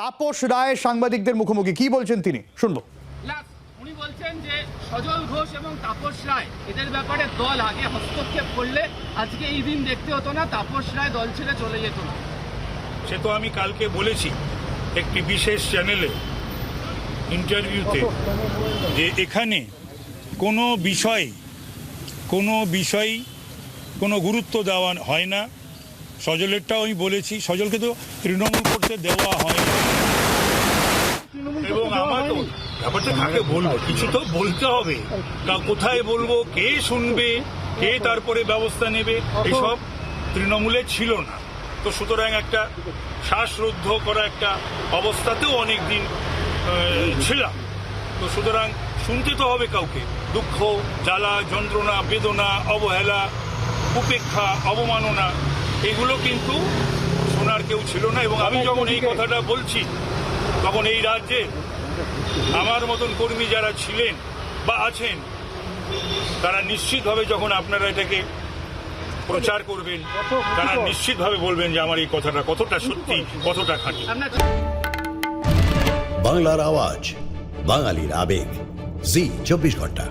তাপস রায় সাংবাদিকদের মুখোমুখি। কি বলছেন তিনি? শুনব। উনি বলছেন যে সজল ঘোষ এবং তাপস রায় এদের ব্যাপারে দল আগে হস্তক্ষেপ করলে আজকে এই দিন দেখতে হতো না তাপস রায় দল ছেড়ে চলে যেত না। সে তো আমি কালকে বলেছি একটি বিশেষ চ্যানেলে ইন্টারভিউতে যে এখানে কোনো বিষয় কোনো বিষয় কোনো গুরুত্ব দেওয়া হয় না। সজলেরটাও আমি বলেছি সজলকে তো তৃণমূল করতে দেওয়া হয় এবং আমার তো ব্যাপারটা কাকে বলব? কিছু তো বলতে হবে। তা কোথায় বলব? কে শুনবে? কে তারপরে ব্যবস্থা নেবে? এসব তৃণমূলে ছিল না। তো সুতরাং একটা শ্বাসরুদ্ধ করা একটা অবস্থাতেও অনেক দিন ছিলাম। তো সুতরাং শুনতে তো হবে কাউকে। দুঃখ জ্বালা যন্ত্রণা বেদনা অবহেলা উপেক্ষা অবমাননা এগুলো কিন্তু শোনার কেউ ছিল না এবং আমি যখন এই কথাটা বলছি তখন এই রাজ্যে আমার মতন কর্মী যারা ছিলেন বা আছেন তারা নিশ্চিতভাবে যখন আপনারা এটাকে প্রচার করবেন তারা নিশ্চিতভাবে বলবেন যে আমার এই কথাটা কতটা সত্যি কতটা খাঁটি। বাংলার আওয়াজ বাঙালির আবেগ জি চব্বিশ ঘণ্টা।